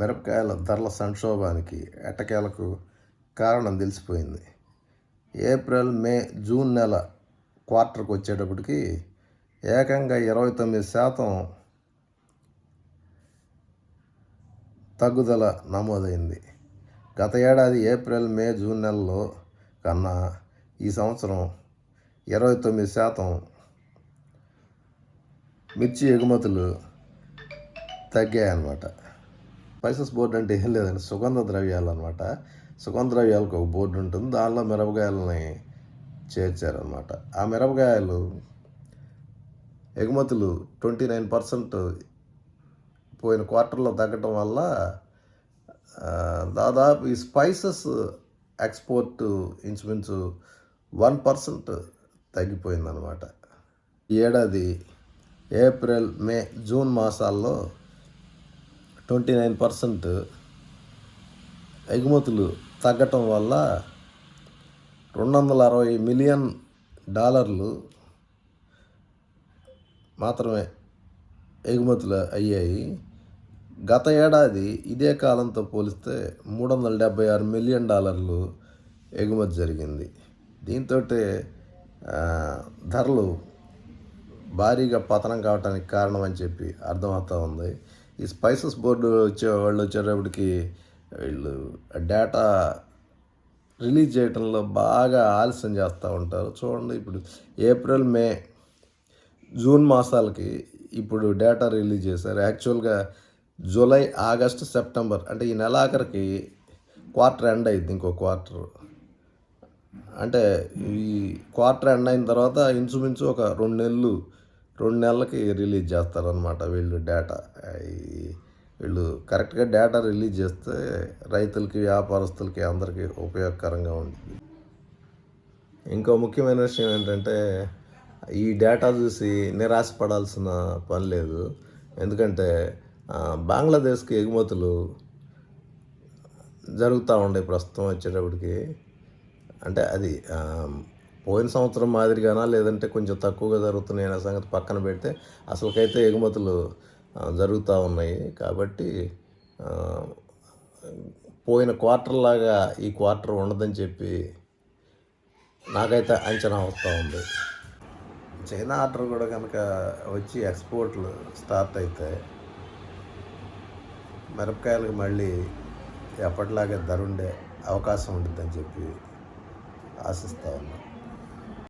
మిరపకాయల ధరల సంక్షోభానికి ఎట్టకేలకు కారణం తెలిసిపోయింది. ఏప్రిల్ మే జూన్ నెల క్వార్టర్కి వచ్చేటప్పటికి ఏకంగా ఇరవై తొమ్మిది శాతం తగ్గుదల నమోదైంది. గత ఏడాది ఏప్రిల్ మే జూన్ నెలలో కన్నా ఈ సంవత్సరం ఇరవై తొమ్మిది శాతం మిర్చి ఎగుమతులు తగ్గాయన్నమాట. స్పైసెస్ బోర్డు అంటే ఏం లేదండి సుగంధ ద్రవ్యాలు అనమాట సుగంధ ద్రవ్యాలకు ఒక బోర్డు ఉంటుంది దానిలో మిరపకాయలని చేర్చారనమాట ఆ మిరపకాయలు ఎగుమతులు ట్వంటీ నైన్ పర్సెంట్ పోయిన క్వార్టర్లో తగ్గటం వల్ల దాదాపు ఈ స్పైసెస్ ఎక్స్పోర్ట్ ఇంచుమించు వన్ పర్సెంట్ తగ్గిపోయిందనమాట ఈ ఏడాది ఏప్రిల్ మే జూన్ మాసాల్లో ట్వంటీ నైన్ పర్సెంట్ ఎగుమతులు తగ్గటం వల్ల రెండు వందల అరవై మిలియన్ డాలర్లు మాత్రమే ఎగుమతులు అయ్యాయి. గత ఏడాది ఇదే కాలంతో పోలిస్తే మూడు వందల డెబ్బై ఆరు మిలియన్ డాలర్లు ఎగుమతి జరిగింది. దీంతో ధరలు భారీగా పతనం కావడానికి కారణం అని చెప్పి అర్థమవుతూ ఉంది. ఈ స్పైసెస్ బోర్డు వచ్చే వాళ్ళు వచ్చేటప్పటికి వీళ్ళు డేటా రిలీజ్ చేయడంలో బాగా ఆలస్యం చేస్తూ ఉంటారు. చూడండి ఇప్పుడు ఏప్రిల్ మే జూన్ మాసాలకి ఇప్పుడు డేటా రిలీజ్ చేశారు. యాక్చువల్గా జూలై ఆగస్ట్ సెప్టెంబర్ అంటే ఈ నెలాఖరికి క్వార్టర్ ఎండ్ అయింది ఇంకో క్వార్టర్ అంటే ఈ క్వార్టర్ ఎండ్ అయిన తర్వాత ఇంచుమించు ఒక రెండు నెలలు రెండు నెలలకి రిలీజ్ చేస్తారనమాట వీళ్ళు డేటా. వీళ్ళు కరెక్ట్గా డేటా రిలీజ్ చేస్తే రైతులకి వ్యాపారస్తులకి అందరికీ ఉపయోగకరంగా ఉంటుంది. ఇంకో ముఖ్యమైన విషయం ఏంటంటే ఈ డేటా చూసి నిరాశపడాల్సిన పని లేదు. ఎందుకంటే బంగ్లాదేశ్కి ఎగుమతులు జరుగుతూ ఉండే ప్రస్తుతం వచ్చేటప్పటికి అంటే అది పోయిన సంవత్సరం మాదిరిగానా? లేదంటే కొంచెం తక్కువగా జరుగుతున్నాయి అనే సంగతి పక్కన పెడితే అసలుకైతే ఎగుమతులు జరుగుతూ ఉన్నాయి. కాబట్టి పోయిన క్వార్టర్ లాగా ఈ క్వార్టర్ ఉండదని చెప్పి నాకైతే అంచనా వస్తూ ఉంది. చైనా ఆర్డర్ కూడా కనుక వచ్చి ఎక్స్పోర్ట్లు స్టార్ట్ అయితే మిరపకాయలకు మళ్ళీ ఎప్పటిలాగే ధర ఉండే అవకాశం ఉంటుందని చెప్పి ఆశిస్తూ ఉన్నాను